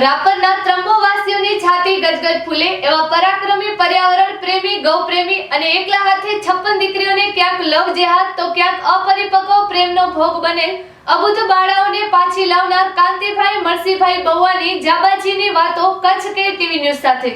રાપરના ત્રંબોવાસીઓની છાતી ગજગજ ફૂલે એવા પરાક્રમી પર્યાવરણ પ્રેમી ગૌ પ્રેમી અને એકલા હાથે છપ્પન દીકરીઓને ક્યાંક લવ જેહાદ તો ક્યાંક અપરિપક્વ પ્રેમનો ભોગ બને. અબુધ બાળાઓને પાછી લાવનાર કાંતિભાઈ, મરસીભાઈ બહુવાની જાબાજીની વાતો કચ્છ કે ટીવી ન્યૂઝ સાથે.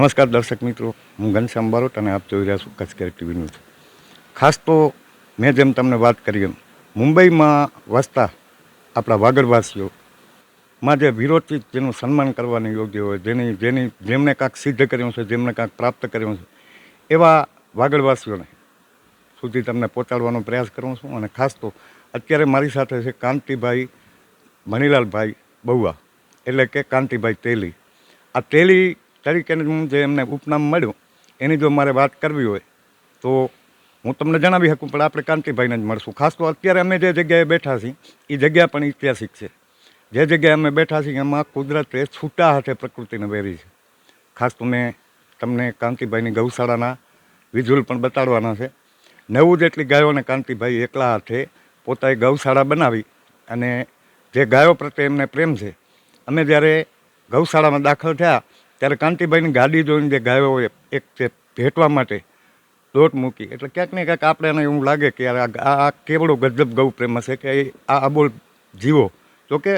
નમસ્કાર દર્શક મિત્રો, હું ઘનશ્યામ બારોટ અને આપ જોઈ રહ્યા છું કચ્છ કેર ટીવી ન્યૂઝ. ખાસ તો મેં જેમ તમને વાત કરી એમ, મુંબઈમાં વસતા આપણા વાગડવાસીઓ, માં જે વિરોધી જેનું સન્માન કરવાનું યોગ્ય હોય, જેની જેની જેમણે કાંક સિદ્ધ કર્યું છે જેમણે કાંક પ્રાપ્ત કર્યું છે, એવા વાગડવાસીઓને સુધી તમને પહોંચાડવાનો પ્રયાસ કરું છું અને ખાસ તો અત્યારે મારી સાથે છે કાંતિભાઈ મણિલાલભાઈ બહુઆ, એટલે કે કાંતિભાઈ તેલી. આ તેલી તરીકેનું જે એમને ઉપનામ મળ્યું, એની જો મારે વાત કરવી હોય, તો હું તમને જણાવી શકું, પણ આપણે કાંતિભાઈને જ મળશું. ખાસ તો અત્યારે અમે જે જગ્યાએ બેઠા છીએ એ જગ્યા પણ ઐતિહાસિક છે. જે જગ્યાએ અમે બેઠા છીએ, એમાં કુદરતે છૂટા હાથે પ્રકૃતિને વેરી છે. ખાસ તો મેં તમને કાંતિભાઈની ગૌશાળાના વિઝ્યુઅલ પણ બતાડવાના છે. નવું જેટલી ગાયોને કાંતિભાઈ એકલા હાથે પોતાએ ગૌશાળા બનાવી, અને જે ગાયો પ્રત્યે એમને પ્રેમ છે, અમે જ્યારે ગૌશાળામાં દાખલ થયા ત્યારે કાંતિભાઈની ગાડી જોઈને જે ગાયો એક તે ભેટવા માટે દોટ મૂકી. એટલે ક્યાંક ને ક્યાંક આપણે એને એવું લાગે કે યાર આ કેવડો ગજબ ગૌ પ્રેમ હશે કે આ અબોલ જીવો. તો કે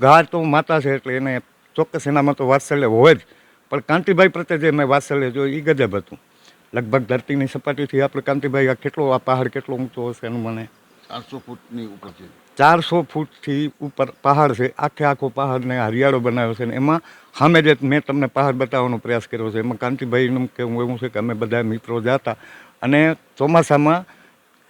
ગાય તો માતા છે એટલે એને ચોક્કસ એનામાં તો વાત્સલ્ય હોય જ. પણ કાંતિભાઈ પ્રત્યે જે મેં વાત્સલ્ય જોયું એ ગજબ હતું. લગભગ ધરતીની સપાટીથી આપણે કાંતિભાઈ આ કેટલો, આ પહાડ કેટલો ઊંચો હશે એનું મને ચારસો ફૂટની ઉપર છે. ચારસો ફૂટથી ઉપર પહાડ છે. આખે આખો પહાડને હરિયાળો બનાવ્યો છે ને એમાં સામે જે મેં તમને પહાડ બતાવવાનો પ્રયાસ કર્યો છે, એમાં કાંતિભાઈનું કહેવું એવું છે કે અમે બધા મિત્રો જતા અને ચોમાસામાં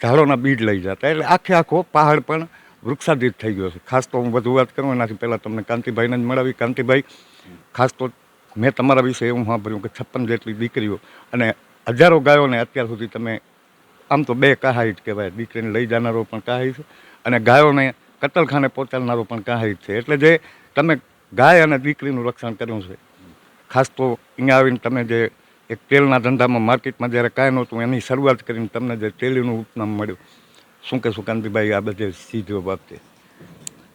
ઝાડોના બીજ લઈ જતા. એટલે આખે આખો પહાડ પણ વૃક્ષાધિત થઈ ગયો છે. ખાસ તો હું વધુ વાત કરું, એનાથી પહેલાં તમને કાંતિભાઈને જ મળાવી. કાંતિભાઈ, ખાસ તો મેં તમારા વિશે એવું સાંભળ્યું કે છપ્પન જેટલી દીકરીઓ અને હજારો ગાયોને અત્યાર સુધી તમે આમ તો બે કહાઈટ કહેવાય, દીકરીને લઈ જનારો પણ કહાઈ છે. અને ગાયોને કતલખાને પહોંચાડનારો પણ કહાઈ જ છે. એટલે જે તમે ગાય અને દીકરીનું રક્ષણ કર્યું છે ખાસ તો અહીંયા આવીને તમે જે એક તેલના ધંધામાં માર્કેટમાં જ્યારે કાંઈ નહોતું એની શરૂઆત કરીને તમને જે તેલીનું ઉપનામ મળ્યું. શું કે કાંતિભાઈ આ બધે સીધો બાબતે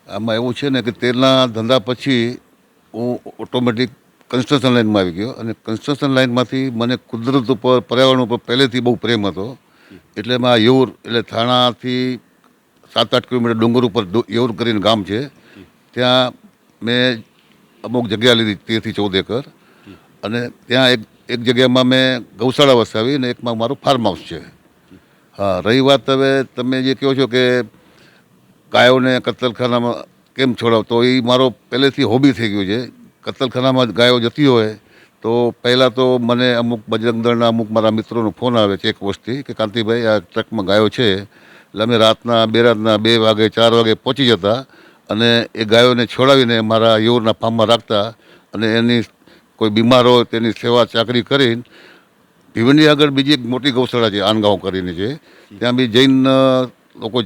આમાં એવું છે ને કે તેલના ધંધા પછી હું ઓટોમેટિક કન્સ્ટ્રક્શન લાઇનમાં આવી ગયો અને કન્સ્ટ્રક્શન લાઇનમાંથી મને કુદરત ઉપર પર્યાવરણ ઉપર પહેલેથી બહુ પ્રેમ હતો. એટલે એમાં યૌર એટલે થાણાથી સાત આઠ કિલોમીટર ડુંગર ઉપર યૌર કરીને ગામ છે. ત્યાં મેં અમુક જગ્યા લીધી, તેરથી ચૌદ એકર. અને ત્યાં એક એક જગ્યામાં મેં ગૌશાળા વસાવી અને એકમાં મારું ફાર્મ હાઉસ છે. હા, રહી વાત હવે તમે જે કહો છો કે ગાયોને કતલખાનામાં કેમ છોડાવ, તો એ મારો પહેલેથી હોબી થઈ ગયું છે. કતલખાનામાં ગાયો જતી હોય, તો પહેલાં તો મને અમુક બજરંગ દળના અમુક મારા મિત્રોનો ફોન આવે છે એક વર્ષથી કે, કાંતિભાઈ, આ ટ્રકમાં ગાયો છે. એટલે અમે રાતના બે રાતના બે વાગે, ચાર વાગે પહોંચી જતા અને એ ગાયોને છોડાવીને મારા યૌરના ફાર્મમાં રાખતા અને એની કોઈ બીમાર હોય તેની સેવા ચાકરી કરીને ભીવંડી આગળ બીજી એક મોટી ગૌશાળા છે, આનગાંવ કરીને છે. ત્યાં બી જૈન લોકો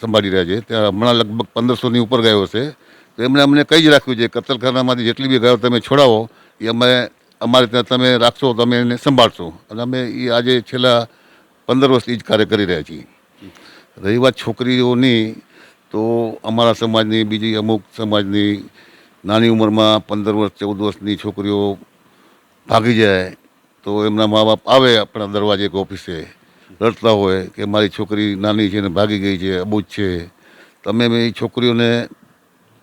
સંભાળી રહ્યા છે. ત્યાં હમણાં લગભગ પંદરસોની ઉપર ગાયો છે તો એમણે અમને કહી જ રાખ્યું છે કતલખાનામાંથી જેટલી બી ગાયો તમે છોડાવો, એ અમે, અમારે ત્યાં તમે રાખશો તમે એને સંભાળશો. અને અમે એ આજે છેલ્લા પંદર વર્ષથી જ કાર્ય કરી રહ્યા છીએ. રહી વાત છોકરીઓની તો અમારા સમાજની, બીજી અમુક સમાજની નાની ઉંમરમાં પંદર વર્ષ, ચૌદ વર્ષની છોકરીઓ ભાગી જાય, તો એમના મા બાપ આવે આપણા દરવાજે કે ઓફિસે, રડતા હોય કે મારી છોકરી નાની છે ને ભાગી ગઈ છે, અબૂજ છે. તમે એ છોકરીઓને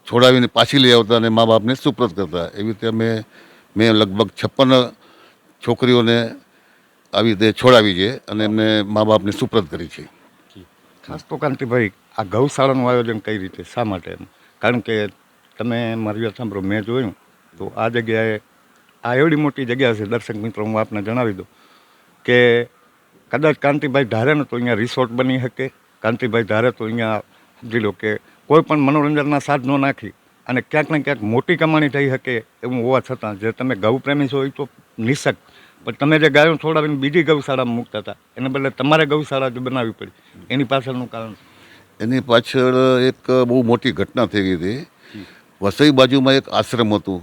છોડાવીને પાછી લઈ આવતા અને મા બાપને સુપ્રત કરતા. એવી રીતે અમે, મેં લગભગ છપ્પન છોકરીઓને આવી રીતે છોડાવી છે અને એમને મા બાપને સુપ્રત કરી છે. ખાસ તો કાંતિભાઈ, આ ગૌશાળાનું આયોજન કઈ રીતે, શા માટે એમ? કારણ કે તમે મારી વાત સાંભળો, મેં જોયું, તો આ જગ્યાએ, આ એવડી મોટી જગ્યા છે, દર્શક મિત્રો, હું આપને જણાવી દઉં, કે કદાચ કાંતિભાઈ ધારે ને તો અહીંયા રિસોર્ટ બની શકે, કાંતિભાઈ ધારે તો અહીંયા, સમજી લો કે કોઈ પણ મનોરંજનના સાધનો નાખી, અને ક્યાંક ને ક્યાંક મોટી કમાણી થઈ શકે, એવું હોવા છતાં, જે તમે ગૌ પ્રેમી છો, એ તો નિશક પણ તમે જે ગાયો છોડાવીને બીજી ગૌશાળામાં મૂકતા હતા, એને બદલે તમારે ગૌશાળા જ બનાવવી પડી. એની પાછળનું કારણ? એની પાછળ એક બહુ મોટી ઘટના થઈ ગઈ હતી. વસઈ બાજુમાં એક આશ્રમ હતું,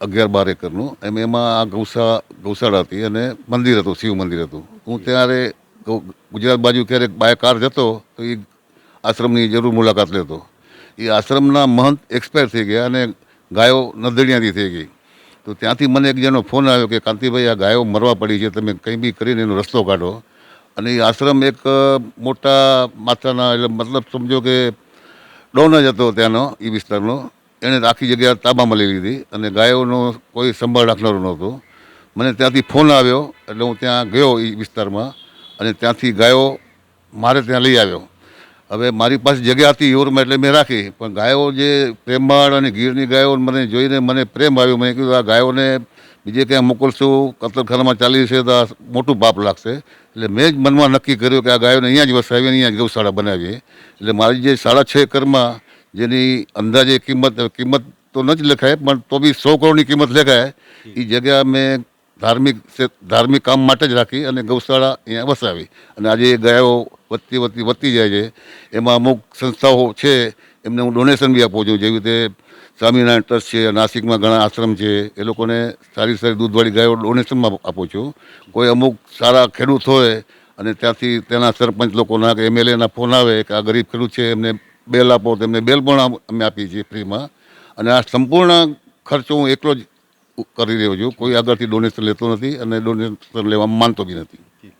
અગિયાર બાર એકરનું. એમ એમાં આ ગૌશા, ગૌશાળા હતી અને મંદિર હતું, શિવ મંદિર હતું. હું ત્યારે ગુજરાત બાજુ ક્યારેક બાય કાર જતો, તો એ આશ્રમની જરૂર મુલાકાત લેતો. એ આશ્રમના મહંત એક્સપાયર થઈ ગયા અને ગાયો નદડિયાથી થઈ ગઈ. તો ત્યાંથી મને એક જણો ફોન આવ્યો કે, કાંતિભાઈ, આ ગાયો મરવા પડી છે, તમે કંઈ બી કરીને એનો રસ્તો કાઢો. અને એ આશ્રમ એક મોટા માત્રાના, એટલે મતલબ સમજો કે ડોન જ હતો ત્યાંનો એ વિસ્તારનો. એણે આખી જગ્યા તાબામાં લઈ લીધી અને ગાયોનો કોઈ સંભાળ રાખનારું નહોતું. મને ત્યાંથી ફોન આવ્યો, એટલે હું ત્યાં ગયો એ વિસ્તારમાં અને ત્યાંથી ગાયો મારે ત્યાં લઈ આવ્યો. હવે મારી પાસે જગ્યા હતી યોરમાં એટલે મેં રાખી. પણ ગાયો જે પ્રેમાળ અને ગીરની ગાયો મને જોઈને મને પ્રેમ આવ્યો. મેં કીધું આ ગાયોને બીજે ક્યાં મોકલશું? કતલખાનામાં ચાલી છે તો આ મોટું પાપ લાગશે. એટલે મેં જ મનમાં નક્કી કર્યું કે આ ગાયોને અહીંયા જ વસાવીએ અહીંયા જ ગૌશાળા બનાવીએ. એટલે મારી જે સાડા છ એકરમાં જેની અંદાજે કિંમત કિંમત તો ન જ લખાય પણ તો બી સો કરોડની કિંમત લખાય. એ જગ્યા મેં ધાર્મિક ધાર્મિક કામ માટે જ રાખી અને ગૌશાળા અહીંયા વસાવી. અને આજે એ ગાયો વધતી વધતી વધતી જાય છે. એમાં અમુક સંસ્થાઓ છે, એમને હું ડોનેશન બી આપું છું. જેવી રીતે સ્વામિનારાયણ ટ્રસ્ટ છે, નાસિકમાં ઘણા આશ્રમ છે, એ લોકોને સારી સારી દૂધવાળી ગાયો ડોનેશનમાં આપું છું. કોઈ અમુક સારા ખેડૂત હોય અને ત્યાંથી તેના સરપંચ લોકોના કે એમએલએના ફોન આવે કે આ ગરીબ ખેડૂત છે, એમને બેલ આપો તો એમને બેલ પણ અમે આપીએ છીએ ફ્રીમાં. અને આ સંપૂર્ણ ખર્ચો હું એકલો જ કરી રહ્યો છું. કોઈ આગળથી ડોનેશન લેતો નથી અને ડોનેશન લેવા માનતો બી નથી.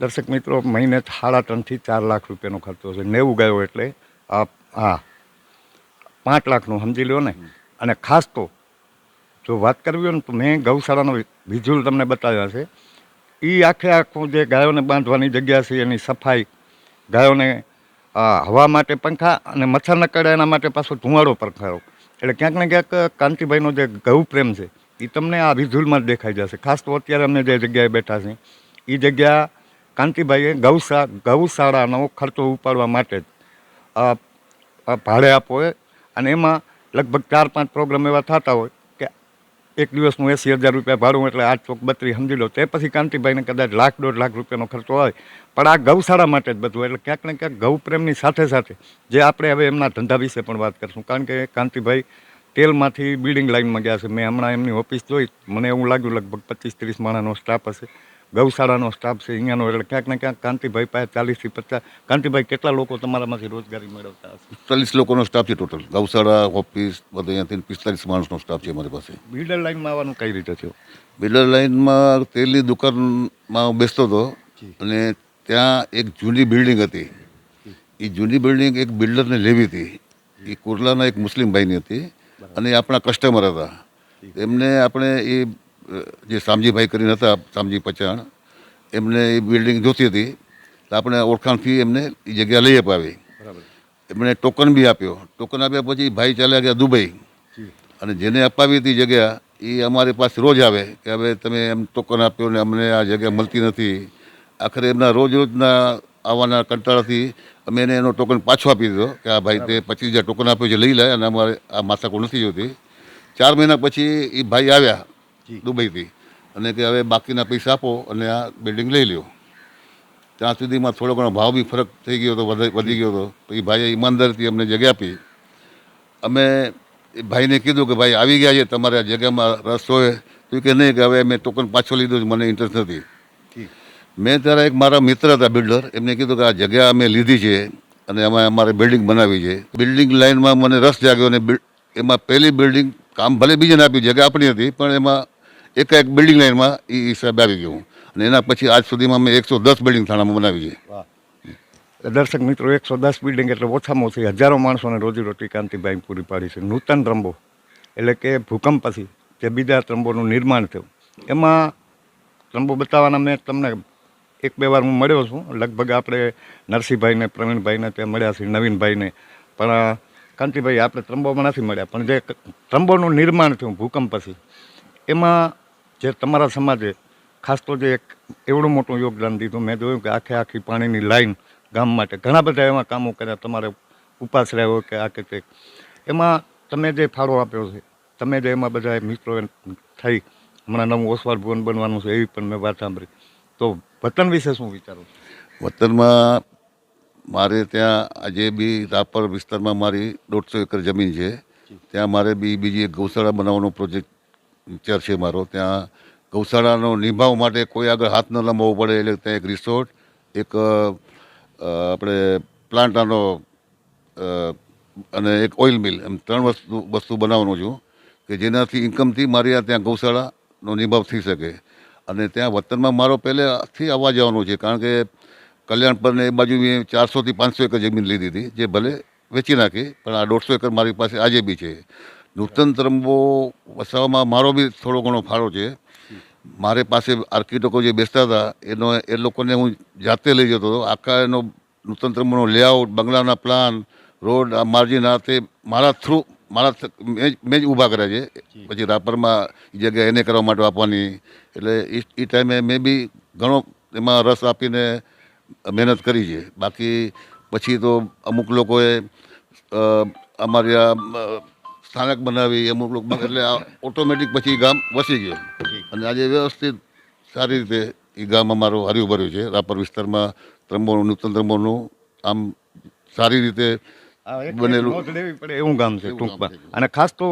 દર્શક મિત્રો મહિને સાડા ત્રણથી ચાર લાખ રૂપિયાનો ખર્ચો છે. નેવું ગાયો એટલે આ હા પાંચ લાખનું સમજી લો ને. અને ખાસ તો જો વાત કરવી હોય ને તો મેં ગૌશાળાનો વિઝ્યુઅલ તમને બતાવ્યા છે. એ આખે આખું જે ગાયોને બાંધવાની જગ્યા છે એની સફાઈ ગાયોને હવા માટે પંખા અને મચ્છર ન કરડે એના માટે પાછો ધુમાડો પરખારો એટલે ક્યાંક ને ક્યાંક કાંતિભાઈનો જે ગૌ પ્રેમ છે એ તમને આ વિઝ્યુઅલમાં જ દેખાઈ જશે. ખાસ તો અત્યારે અમે જે જગ્યાએ બેઠા છીએ એ જગ્યા કાંતિભાઈએ ગૌશા ગૌશાળાનો ખર્ચો ઉપાડવા માટે જ ભાડે આપો હોય અને એમાં લગભગ ચાર પાંચ પ્રોગ્રામ એવા થતા હોય કે એક દિવસનું એંસી હજાર રૂપિયા ભાડું એટલે આઠ ચોક બત્રીસ સમજી લો. તે પછી કાંતિભાઈને કદાચ લાખ, દોઢ લાખ રૂપિયાનો ખર્ચો હોય પણ આ ગૌશાળા માટે જ બધું એટલે ક્યાંક ને ક્યાંક ગૌપ્રેમની સાથે સાથે, જે આપણે હવે એમના ધંધા વિશે પણ વાત કરશું. કારણ કે કાંતિભાઈ તેલમાંથી બિલ્ડિંગ લાઇનમાં ગયા છે. મેં હમણાં એમની ઓફિસ જોઈ. મને એવું લાગ્યું લગભગ પચીસ ત્રીસ માણસનો સ્ટાફ હશે. ગૌશાળાનો સ્ટાફ છે. અહીંયાનો એટલે ક્યાંક ને ક્યાંક કાંતિભાઈ પાસે ચાલીસથી પચાસ કાંતિભાઈ કેટલા લોકો તમારામાંથી રોજગારી મેળવતા હશે? ચાલીસ લોકોનો સ્ટાફ છે ટોટલ ગૌશાળા ઓફિસ બધે અહીંયાથી પિસ્તાલીસ માણસનો સ્ટાફ છે અમારી પાસે. બિલ્ડર લાઇનમાં આવવાનું કઈ રીતે થયું? બિલ્ડર લાઇનમાં તેલની દુકાનમાં હું બેસતો હતો અને ત્યાં એક જૂની બિલ્ડિંગ હતી. એ જૂની બિલ્ડિંગ એક બિલ્ડરને લેવી હતી. એ કુર્લાના એક મુસ્લિમ ભાઈની હતી. અને આપણા કસ્ટમર હતા. એમને આપણે એ જે સામજીભાઈ કરીને હતા સામજી પચાણ એમને એ બિલ્ડિંગ જોતી હતી. તો આપણે ઓળખાણથી એમને એ જગ્યા લઈ અપાવી. એમણે ટોકન બી આપ્યો. ટોકન આપ્યા પછી ભાઈ ચાલ્યા ગયા દુબઈ. અને જેને અપાવી હતી જગ્યા એ અમારી પાસે રોજ આવે કે હવે તમે એમ ટોકન આપ્યો ને અમને આ જગ્યા મળતી નથી. આખરે એમના રોજ રોજના આવવાના કંટાળાથી અમે એને એનો ટોકન પાછો આપી દીધો કે આ ભાઈ તે પચીસ હજાર ટોકન આપ્યો છે લઈ લે અને અમારે આ માથાકૂટ નથી જોતી. ચાર મહિના પછી એ ભાઈ આવ્યા દુબઈથી અને કે હવે બાકીના પૈસા આપો અને આ બિલ્ડિંગ લઈ લ્યો. ત્યાં સુધીમાં થોડો ઘણો ભાવ બી ફરક થઈ ગયો હતો વધ- ગયો હતો તો એ ભાઈએ ઈમાનદારીથી અમને જગ્યા આપી. અમે એ ભાઈને કીધું કે ભાઈ આવી ગયા છે તમારે આ જગ્યામાં રસ હોય. તો કે નહીં કે હવે મેં ટોકન પાછો લીધું મને ઇન્ટરેસ્ટ નથી. મેં ત્યારે એક મારા મિત્ર હતા બિલ્ડર, એમને કીધું કે આ જગ્યા અમે લીધી છે અને એમાં અમારે બિલ્ડિંગ બનાવી છે. બિલ્ડિંગ લાઇનમાં મને રસ જાગ્યો અને એમાં પહેલી બિલ્ડિંગ કામ ભલે બીજાને આપ્યું, જગ્યા આપણી હતી, પણ એમાં એકાએક બિલ્ડિંગ લાઇનમાં એ હિસાબે આવી ગયું. અને એના પછી આજ સુધીમાં અમે એકસો દસ બિલ્ડિંગ થાણામાં બનાવી છે. દર્શક મિત્રો, એકસો દસ બિલ્ડિંગ એટલે ઓછામાં ઓછી હજારો માણસોને રોજીરોટી કાંતિભાઈ પૂરી પાડી છે. નૂતન ત્રંબો એટલે કે ભૂકંપ પછી જે બીજા ત્રંબોનું નિર્માણ થયું. એમાં ત્રંબો બતાવવાના મેં તમને એક બે વાર હું મળ્યો છું. લગભગ આપણે નરસિંહભાઈને, પ્રવીણભાઈને ત્યાં મળ્યા છીએ, નવીનભાઈને. પણ કાંતિભાઈ આપણે ત્રંબોમાં નથી મળ્યા. પણ જે ત્રંબોનું નિર્માણ થયું ભૂકંપ પછી, એમાં જે તમારા સમાજે ખાસ તો જે એક એવડું મોટું યોગદાન દીધું, મેં જોયું કે આખે આખી પાણીની લાઈન ગામ માટે. ઘણા બધા એવા કામો કર્યા, તમારે ઉપાસ રહ્યો કે આ કે એમાં તમે જે ફાળો આપ્યો છે, તમે જે એમાં બધા મિત્રો થઈ, હમણાં નવું ઓસવાળ ભવન બનવાનું છે એવી પણ મેં વાત સાંભળી. તો વતન વિશે શું વિચારો વતનમાં મારે ત્યાં આજે બી રાપર વિસ્તારમાં મારી દોઢસો એકર જમીન છે. ત્યાં મારે બી બીજી એક ગૌશાળા બનાવવાનો પ્રોજેક્ટ વિચાર છે મારો. ત્યાં ગૌશાળાનો નિભાવ માટે કોઈ આગળ હાથ ન લંબાવવો પડે એટલે ત્યાં એક રિસોર્ટ, એક આપણે પ્લાન્ટાનો અને એક ઓઇલ મિલ એમ ત્રણ વસ્તુ વસ્તુ બનાવવાનું છું કે જેનાથી ઇન્કમથી મારી આ ત્યાં ગૌશાળાનો નિભાવ થઈ શકે. અને ત્યાં વતનમાં મારો પહેલેથી આવવા જવાનું છે, કારણ કે કલ્યાણપરને એ બાજુ મેં ચારસોથી પાંચસો એકર જમીન લીધી હતી, જે ભલે વેચી નાખી, પણ આ દોઢસો એકર મારી પાસે આજે બી છે. નૂતન તરંબો વસાવવામાં મારો બી થોડો ઘણો ફાળો છે. મારે પાસે આર્કિટેક્ટો જે બેસતા હતા, એનો એ લોકોને હું જાતે લઈ જતો હતો. આખા એનો નૂતન તરંબોનો લેઆઉટ બંગલાના પ્લાન રોડ આ માર્જિન આ તે મારા થ્રુ મારા મેં જ- મેં જ ઊભા કર્યા છે. પછી રાપરમાં જગ્યા એને કરવા માટે આપવાની. એટલે એ ટાઈમે મેં બી ઘણો એમાં રસ આપીને મહેનત કરી છે. બાકી પછી તો અમુક લોકોએ અમારી આ સ્થાનક બનાવી અમુક લોકો એટલે ઓટોમેટિક પછી ગામ વસી ગયું. અને આજે વ્યવસ્થિત સારી રીતે એ ગામ અમારું હર્યું ભર્યું છે. રાપર વિસ્તારમાં ત્રંબોનું નૂતન ત્રંબોનું આમ સારી રીતે બનેલું. નોંધ લેવી પડે એવું ગામ છે ટૂંકમાં. અને ખાસ તો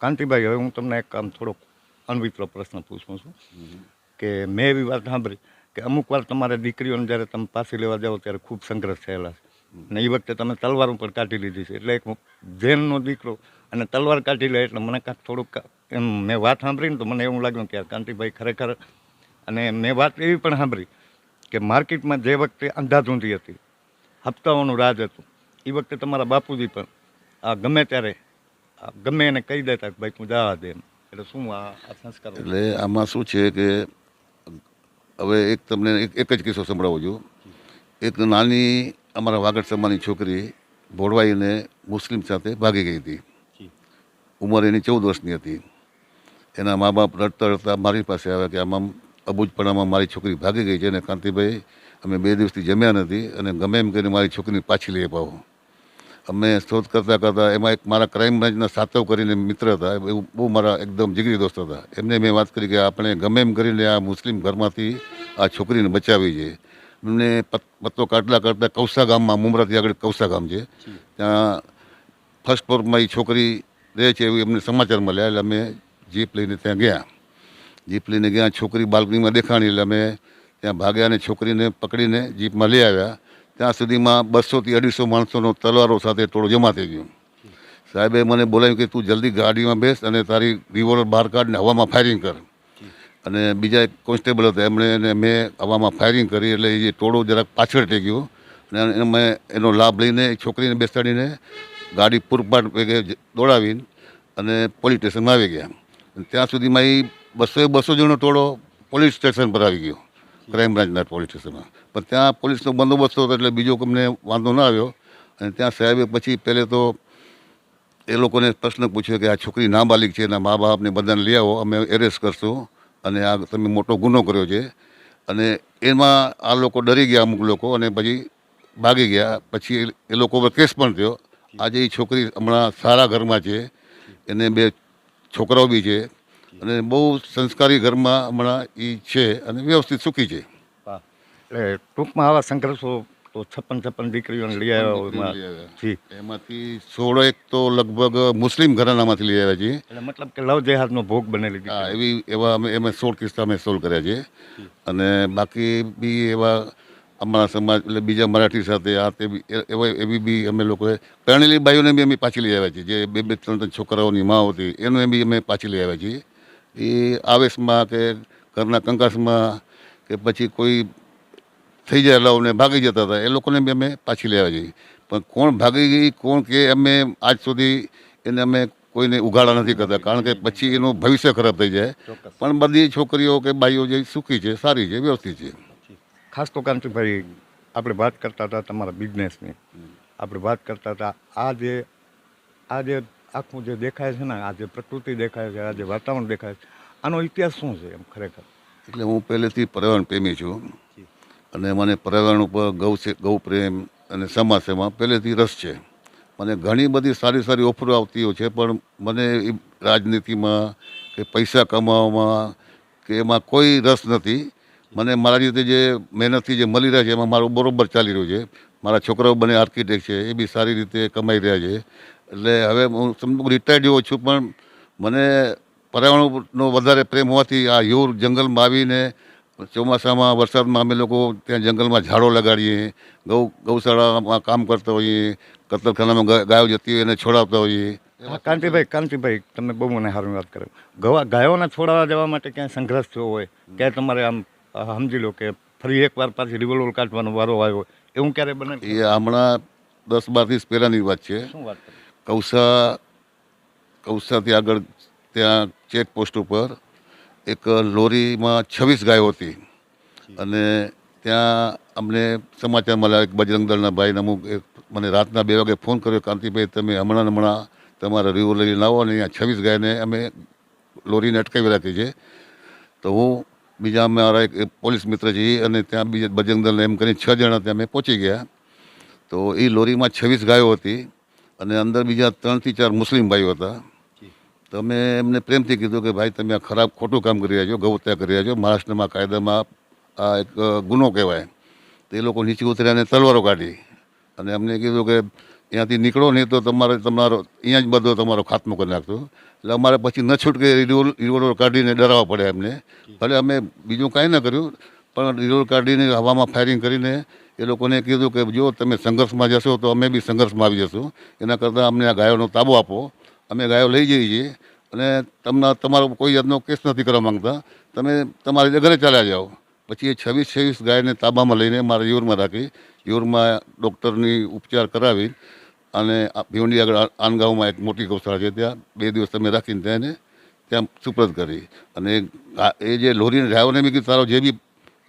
કાંતિભાઈ હવે હું તમને એક આમ થોડોક અનવિત્ર પ્રશ્ન પૂછું છું કે મેં એવી વાત સાંભળી કે અમુક વાર તમારે દીકરીઓને જ્યારે તમે પાછી લેવા જાઓ ત્યારે ખૂબ સંઘર્ષ થયેલા છે. અને એ વખતે તમે તલવાર ઉપર કાઢી લીધી છે. એટલે એક જૈનનો દીકરો અને તલવાર કાઢી લે એટલે મને કાંઈક થોડુંક એમ મેં વાત સાંભળીને તો મને એવું લાગ્યું કે કાંતિભાઈ ખરેખર અને મેં વાત એવી પણ સાંભળી કે માર્કેટમાં જે વખતે અંધાધૂંધી હતી હપ્તાઓનું રાજ હતું એ વખતે તમારા બાપુજી પણ આ ગમે ત્યારે આ ગમે એને કહી દેતા કે ભાઈ તું જવા દે એમ. એટલે શું આ સંસ્કાર? એટલે આમાં શું છે કે હવે એક તમને એક એક જ કિસ્સો સંભળાવું છું. એક નાની અમારા વાગડ સમાની છોકરી ભોળવાઈને મુસ્લિમ સાથે ભાગી ગઈ હતી. ઉંમર એની ચૌદ વર્ષની હતી. એના મા બાપ રડતા રડતા મારી પાસે આવ્યા કે આમાં અબૂજપણામાં મારી છોકરી ભાગી ગઈ છે અને કાંતિભાઈ અમે બે દિવસથી જમ્યા નથી અને ગમે એમ કરીને મારી છોકરીને પાછી લઈ અપાવો અમે શોધ કરતાં કરતાં એમાં એક મારા ક્રાઇમ બ્રાન્ચના સાતવ કરીને મિત્ર હતા એ બહુ મારા એકદમ જીગરી દોસ્ત હતા. એમને મેં વાત કરી કે આપણે ગમે એમ કરીને આ મુસ્લિમ ઘરમાંથી આ છોકરીને બચાવી છે. એમને પત્તો કાઢલા કરતાં કૌસા ગામમાં મુમરાથી આગળ કૌસા ગામ છે. ત્યાં ફર્સ્ટ ફ્લોરમાં એ છોકરી રહે છે એવું એમને સમાચાર મળ્યા એટલે અમે જીપ લઈને ત્યાં ગયા. જીપ લઈને ગયા છોકરી બાલ્કનીમાં દેખાણી એટલે અમે ત્યાં ભાગ્યા અને છોકરીને પકડીને જીપમાં લઈ આવ્યા. ત્યાં સુધીમાં બસોથી અઢીસો માણસોનો તલવારો સાથે ટોળો જમા થઈ ગયો. સાહેબે મને બોલાવ્યું કે તું જલ્દી ગાડીમાં બેસ અને તારી રિવોલ્વર બહાર કાઢને હવામાં ફાયરિંગ કર. અને બીજા એક કોન્સ્ટેબલ હતા, એમણે એને મેં હવામાં ફાયરિંગ કરી એટલે એ ટોળો જરાક પાછળ થઈ ગયો. અને એને મેં એનો લાભ લઈને છોકરીને બેસાડીને ગાડી પૂરપાટ વેગે દોડાવીને અને પોલીસ સ્ટેશનમાં આવી ગયા. ત્યાં સુધીમાં એ બસો બસો જણનો ટોળો પોલીસ સ્ટેશન પર આવી ગયો. ક્રાઇમ બ્રાન્ચના પોલીસ સ્ટેશનમાં પણ ત્યાં પોલીસનો બંદોબસ્ત હતો એટલે બીજો અમને વાંધો ન આવ્યો. અને ત્યાં સાહેબે પછી પહેલે તો એ લોકોને પ્રશ્ન પૂછ્યો કે આ છોકરી નાબાલિક છે, એના મા બાપને બધાને લઈ આવો, અમે એરેસ્ટ કરશું. અને આ તમે મોટો ગુનો કર્યો છે. અને એમાં આ લોકો ડરી ગયા અમુક લોકો અને પછી ભાગી ગયા. પછી એ- લોકો પર કેસ પણ થયો. આજે એ છોકરી હમણાં સારા ઘરમાં છે. એને બે છોકરાઓ બી છે. અને બહુ સંસ્કારી ઘરમાં હમણાં એ છે અને વ્યવસ્થિત સુખી છે. એટલે ટૂંકમાં આવા સંઘર્ષો તો છપ્પન છપ્પન દીકરીઓને લઈ આવ્યા જી. એમાંથી સોળ એક તો લગભગ મુસ્લિમ ઘરાનામાંથી લઈ આવ્યા છીએ એટલે મતલબ કે લવ જેહાદનો ભોગ બનેલી હા એવી એવા અમે એમાં સોળ કિસ્સા અમે સોલ્વ કર્યા છે અને બાકી બી એવા અમારા સમાજ એટલે બીજા મરાઠી સાથે આ તે બી એવા એવી બી અમે લોકોએ પરણેલી બાઈઓને બી અમે પાછી લઈ આવ્યા છીએ જે બે બે ત્રણ ત્રણ છોકરાઓની મા હતી એને બી અમે પાછી લઈ આવ્યા છીએ એ આવેશમાં કે ઘરના કંકાસમાં કે પછી કોઈ થઈ જાય લવને ભાગી જતા હતા. એ લોકોને બી અમે પાછી લેવા જઈએ. પણ કોણ ભાગી ગઈ કોણ કે અમે આજ સુધી એને અમે કોઈને ઉઘાડા નથી કરતા. કારણ કે પછી એનું ભવિષ્ય ખરાબ થઈ જાય. પણ બધી છોકરીઓ કે બાઈઓ જે સુખી છે સારી છે વ્યવસ્થિત છે. ખાસ તો કાંતિભાઈ આપણે વાત કરતા હતા તમારા બિઝનેસની. આપણે વાત કરતા હતા આ જે આ જે આખું જે દેખાય છે ને આ જે પ્રકૃતિ દેખાય છે આ જે વાતાવરણ દેખાય છે આનો ઇતિહાસ શું છે એમ ખરેખર? એટલે હું પહેલેથી પર્યાવરણ પ્રેમી છું. અને મને પર્યાવરણ ઉપર ગૌ ગૌ પ્રેમ અને સમાજ સેવા પહેલેથી રસ છે. મને ઘણી બધી સારી સારી ઓફરો આવતી હોય છે, પણ મને એ રાજનીતિમાં કે પૈસા કમાવામાં કે એમાં કોઈ રસ નથી. મને મારા રીતે જે મહેનતથી જે મળી રહ્યા છે, એમાં મારું બરાબર ચાલી રહ્યું છે. મારા છોકરાઓ બને આર્કિટેક્ટ છે, એ બી સારી રીતે કમાઈ રહ્યા છે. એટલે હવે હું સમજુ રિટાયર્ડ જેવો છું, પણ મને પર્યાવરણનો વધારે પ્રેમ હોવાથી આ યુર જંગલમાં આવીને ચોમાસામાં વરસાદમાં અમે લોકો ત્યાં જંગલમાં ઝાડો લગાડીએ ગૌ ગૌશાળામાં કામ કરતા હોઈએ કતલખાનામાં ગાયો જતી હોય એને છોડાવતા હોઈએ. કાંતિભાઈ કાંતિભાઈ તમે બહુ મને સારી વાત કરો. ગવા ગાયોને છોડાવવા જવા માટે ક્યાંય સંઘર્ષ થયો હોય ક્યાંય તમારે આમ સમજી લો કે ફરી એકવાર પાછી રિવોલ્વર કાઢવાનો વારો આવ્યો એવું ક્યારે બને? એ હમણાં દસ બાર દિવસ પહેલાંની વાત છે. શું વાત કૌસા કૌસાથી આગળ ત્યાં ચેક પોસ્ટ ઉપર એક લોરીમાં છવ્વીસ ગાયો હતી. અને ત્યાં અમને સમાચાર મળ્યા એક બજરંગ દળના ભાઈને અમુક એક મને રાતના બે વાગે ફોન કર્યો કાંતિભાઈ તમે હમણાં હમણાં તમારા રિવર લઈને લાવો અને અહીંયા છવ્વીસ ગાયને અમે લોરીને અટકાવી રાખી છે તો હું બીજા અમારા એક પોલીસ મિત્ર છે અને ત્યાં બીજા બજરંગ દળને એમ કરીને છ જણા ત્યાં અમે પહોંચી ગયા. તો એ લોરીમાં છવ્વીસ ગાયો હતી અને અંદર બીજા ત્રણથી ચાર મુસ્લિમ ભાઈઓ હતા. તો અમે એમને પ્રેમથી કીધું કે ભાઈ, તમે આ ખરાબ ખોટું કામ કરી રહ્યા છો ગૌ હત્યા કરી રહ્યા છો. મહારાષ્ટ્રમાં કાયદામાં આ એક ગુનો કહેવાય. તો લોકો નીચે ઉતર્યા અને તલવારો કાઢી. અને અમને કીધું કે અહીંયાથી નીકળો નહીં તો તમારે તમારો, અહીંયા જ બધો તમારો ખાત્મો કરી નાખતો એટલે અમારે પછી ન છૂટકે રિવોલ્વર કાઢીને ડરાવવા પડે એમને. ભલે અમે બીજું કાંઈ ન કર્યું, પણ રિવોલ્વર કાઢીને હવામાં ફાયરિંગ કરીને એ લોકોને કીધું કે જો તમે સંઘર્ષમાં જશો તો અમે બી સંઘર્ષમાં આવી જશું. એના કરતાં અમને આ ગાયોનો તાબો આપો. અમે ગાયો લઈ જઈએ છીએ અને તમને તમારો કોઈ જાતનો કેસ નથી કરવા માંગતા. તમે તમારી રીતે ઘરે ચાલ્યા જાઓ. પછી એ છવ્વીસ છવ્વીસ ગાયને તાબામાં લઈને મારા યુરમાં રાખી, યુરમાં ડૉક્ટરની ઉપચાર કરાવી અને ભીવંડી આગળ આનગાંવમાં એક મોટી ગૌશાળા છે, ત્યાં બે દિવસ તમે રાખીને ત્યાં ત્યાં સુપ્રત કરી. અને એ જે લોરીને ડ્રાઈવરને બી કીધું, તારો જે બી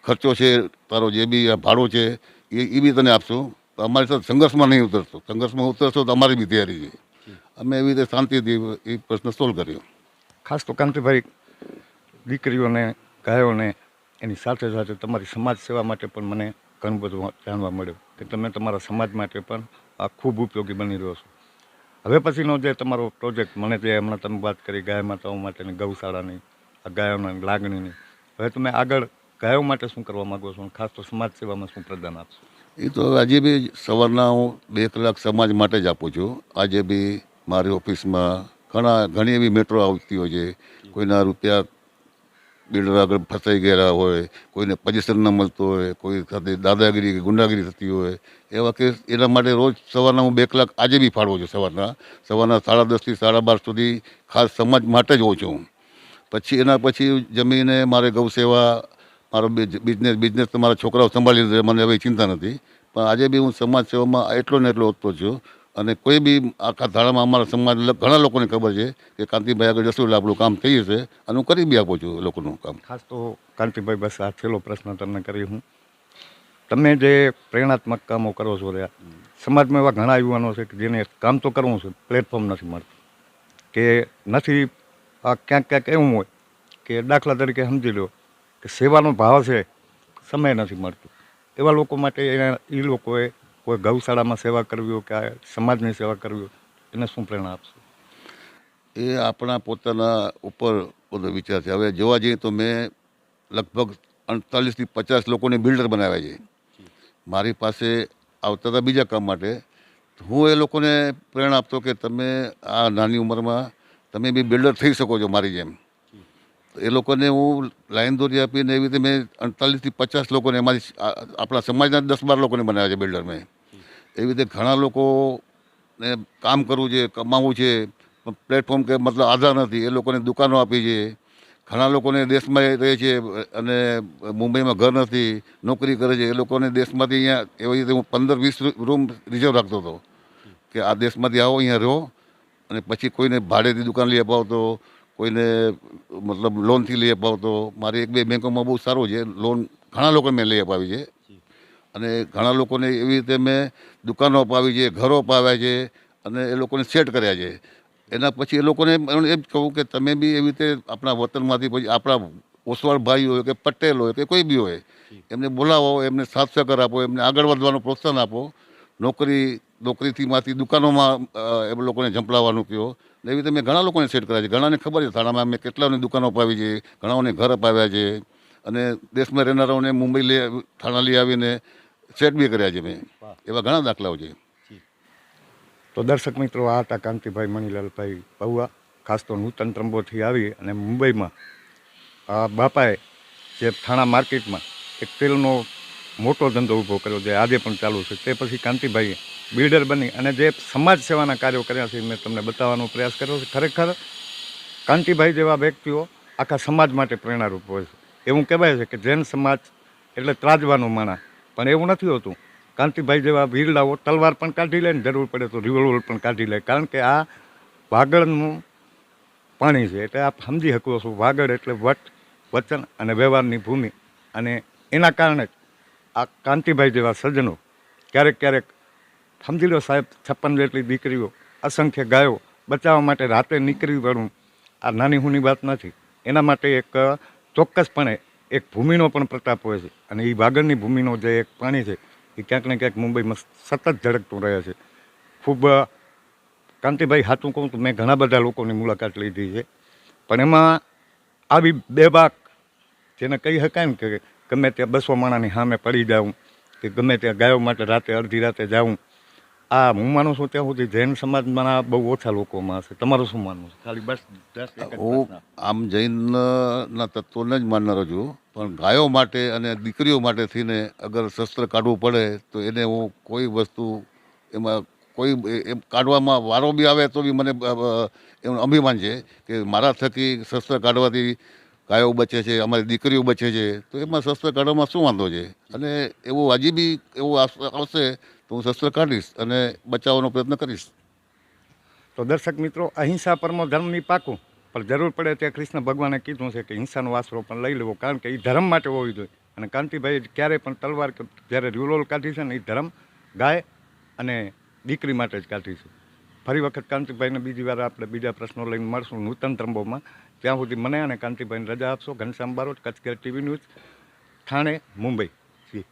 ખર્ચો છે, તારો જે બી ભાડો છે, એ એ બી તને આપશું. અમારી સાથે સંઘર્ષમાં નહીં ઉતરશો. સંઘર્ષમાં ઉતરશો તો અમારી બી તૈયારી છે. અમે એવી રીતે શાંતિથી એ પ્રશ્ન સોલ્વ કર્યો. ખાસ તો કાંતિભાઈ દીકરીઓને ગાયોને એની સાથે સાથે તમારી સમાજ સેવા માટે પણ મને ઘણું બધું જાણવા મળ્યું કે તમે તમારા સમાજ માટે પણ આ ખૂબ ઉપયોગી બની રહ્યો છો. હવે પછીનો જે તમારો પ્રોજેક્ટ મને જે હમણાં તમે વાત કરી ગાય માતાઓ માટેની ગૌશાળાની આ ગાયોના લાગણીની હવે તમે આગળ ગાયો માટે શું કરવા માગો છો? ખાસ તો સમાજ સેવામાં શું પ્રદાન આપશો? એ તો આજે બી સવારના હું બે કલાક સમાજ માટે જ આપું છું. આજે બી મારી ઓફિસમાં ઘણા, ઘણી એવી મેટ્રો આવતી હોય છે. કોઈના રૂપિયા બિલ્ડર આગળ ફસાઈ ગયેલા હોય, કોઈને પોઝિશન ન મળતો હોય, કોઈ સાથે દાદાગીરી કે ગુંડાગીરી થતી હોય, એવા કેસ એના માટે રોજ સવારના હું બે કલાક આજે બી ફાળવું છું સવારના. સવારના સાડા દસથી સાડા બાર સુધી ખાસ સમાજ માટે જ હોઉં છું પછી એના પછી જમીને મારે ગૌસેવા મારો બિઝનેસ બિઝનેસ તો મારા છોકરાઓ સંભાળી મને હવે ચિંતા નથી. પણ આજે બી હું સમાજ સેવામાં એટલો ને એટલો ઓછો છું. અને કોઈ બી આખા ધારામાં અમારા સમાજ ઘણા લોકોને ખબર છે કે કાંતિભાઈ આગળ જશું એટલે આપણું કામ થઈ જશે અને હું કરી બી આપું છું લોકોનું કામ. ખાસ તો કાંતિભાઈ બસ આ છેલ્લો પ્રશ્ન તમને કરી હું. તમે જે પ્રેરણાત્મક કામો કરો છો સમાજમાં એવા ઘણા યુવાનો છે કે જેને કામ તો કરવું છે, પ્લેટફોર્મ નથી મળતું. કે નથી, આ ક્યાંક ક્યાંક એવું હોય કે દાખલા તરીકે સમજી લો કે સેવાનો ભાવ છે, સમય નથી મળતો. એવા લોકો માટે એ લોકોએ કોઈ ગૌશાળામાં સેવા કરવી હોય કે સમાજની સેવા કરવી હોય, એને શું પ્રેરણા આપશો? એ આપણા પોતાના ઉપર બધો વિચાર છે. હવે જોવા જઈએ તો મેં લગભગ અડતાલીસથી પચાસ લોકોને બિલ્ડર બનાવ્યા છે. મારી પાસે આવતા હતા બીજા કામ માટે. હું એ લોકોને પ્રેરણા આપતો કે તમે આ નાની ઉંમરમાં તમે બી બિલ્ડર થઈ શકો છો મારી જેમ. એ લોકોને હું લાઈન દોરી આપીને એવી રીતે મેં અડતાલીસથી પચાસ લોકોને અમારી આપણા સમાજના દસ બાર લોકોને બનાવ્યા છે બિલ્ડર મેં. એવી રીતે ઘણા લોકોને કામ કરવું છે કમાવવું છે પ્લેટફોર્મ કે મતલબ આધાર નથી, એ લોકોને દુકાનો આપી છે. ઘણા લોકોને દેશમાં રહે છે અને મુંબઈમાં ઘર નથી, નોકરી કરે છે. એ લોકોને દેશમાંથી અહીંયા એવી રીતે હું પંદર વીસ રૂમ રિઝર્વ રાખતો હતો. કે આ દેશમાંથી આવો, અહીંયા રહો અને પછી કોઈને ભાડેથી દુકાન લઈ અપાવતો કોઈને મતલબ લોનથી લઈ અપાવતો. મારી એક બે બેંકોમાં બહુ સારું છે. લોન ઘણા લોકોને મેં લઈ અપાવી છે. અને ઘણા લોકોને એવી રીતે મેં દુકાનો અપાવી છે, ઘરો અપાવ્યા છે અને એ લોકોને સેટ કર્યા છે. એના પછી એ લોકોને એમ કહું કે તમે બી એવી રીતે આપણા વતનમાંથી પછી આપણા ઓસવાળ ભાઈ હોય કે પટેલ હોય કે કોઈ બી હોય, એમને બોલાવો, એમને સાથ સહકાર આપો, એમને આગળ વધવાનું પ્રોત્સાહન આપો. નોકરી, નોકરીથી માંથી દુકાનોમાં એ લોકોને ઝંપલાવવાનું કહો. એવી રીતે મેં ઘણા લોકોને સેટ કર્યા છે. ઘણાને ખબર છે થાણામાં મેં કેટલાઓને દુકાનો અપાવી છે ઘણાઓને ઘર અપાવ્યા છે અને દેશમાં રહેનારાઓને મુંબઈ લઈ થાણા લઈ આવીને સેટ બી કર્યા છે મેં. એવા ઘણા દાખલાઓ છે. તો દર્શક મિત્રો આ હતા કાંતિભાઈ મણિલાલભાઈ પૌવા ખાસ તો નૂતન ત્રંબોથી આવી અને મુંબઈમાં આ બાપાએ જે થાણા માર્કેટમાં એક તેલનો મોટો ધંધો ઊભો કર્યો જે આજે પણ ચાલુ છે. તે પછી કાંતિભાઈએ બિલ્ડર બની અને જે સમાજ સેવાના કાર્યો કર્યા છે મેં તમને બતાવવાનો પ્રયાસ કર્યો છે. ખરેખર કાંતિભાઈ જેવા વ્યક્તિઓ આખા સમાજ માટે પ્રેરણારૂપ હોય છે. એવું કહેવાય છે કે જૈન સમાજ એટલે ત્રાજવાનું માણા. પણ એવું નથી હોતું. કાંતિભાઈ જેવા વીરલાઓ તલવાર પણ કાઢી લે ને જરૂર પડે તો રિવોલ્વર પણ કાઢી લે. કારણ કે આ વાગડનું પાણી છે. એટલે આપ સમજી શકો છો, વાગડ એટલે વટ, વચન અને વ્યવહારની ભૂમિ. અને એના કારણે આ કાંતિભાઈ જેવા સજ્જનો ક્યારેક ક્યારેક સમજી લો સાહેબ છપ્પન જેટલી દીકરીઓ અસંખ્ય ગાયો બચાવવા માટે રાતે નીકળી પડવું આ નાની હુની વાત નથી. એના માટે એક ચોક્કસપણે એક ભૂમિનો પણ પ્રતાપ હોય છે. અને એ વાગડની ભૂમિનો જે એક પાણી છે એ ક્યાંક ને ક્યાંક મુંબઈમાં સતત ઝડકતું રહે છે. ખૂબ કાંતિભાઈ હાથું કહું તો મેં ઘણા બધા લોકોની મુલાકાત લીધી છે. પણ એમાં આવી બેબાક જેને કહી શકાય ને કે ગમે ત્યાં બસો માણાની સામે પડી જાઉં, કે ગમે ત્યાં ગાયો માટે રાતે અડધી રાતે જાઉં આ હું માનું છું ત્યાં સુધી જૈન સમાજમાં બહુ ઓછા લોકોમાં હશે. તમારું શું માનવું છે? ખાલી બસ હું આમ જૈનના તત્વોને જ માનનારો છું પણ ગાયો માટે અને દીકરીઓ માટે થઈને અગર શસ્ત્ર કાઢવું પડે તો એને હું કોઈ વસ્તુ એમાં કોઈ એ- એમ કાઢવામાં વારો બી આવે તો બી મને એનું અભિમાન છે કે મારા થકી શસ્ત્ર કાઢવાથી ગાયો બચે છે અમારી દીકરીઓ બચે છે. તો એમાં શસ્ત્ર કાઢવામાં શું વાંધો છે? અને એવું હજી બી એવું આવશે તો હું શસ્ત્ર કાઢીશ અને બચાવવાનો પ્રયત્ન કરીશ. તો દર્શક મિત્રો, અહિંસા પરમો ધર્મની પાકું પણ જરૂર પડે ત્યાં કૃષ્ણ ભગવાને કીધું છે કે હિંસાનો આશરો પણ લઈ લેવો, કારણ કે એ ધર્મ માટે હોવી જોઈએ. અને કાંતિભાઈ ક્યારેય પણ તલવાર કે જ્યારે રિવોલ્વર કાઢી છે ને એ ધર્મ ગાય અને દીકરી માટે જ કાઢી છે. ફરી વખત કાંતિભાઈને બીજી વાર આપણે બીજા પ્રશ્નો લઈને મળશું નૂતન ત્રંબોમાં ત્યાં સુધી મને અને કાંતિભાઈને રજા આપશો. Ghanshyam Barot, Kutch TV news, Thane, Mumbai. જી.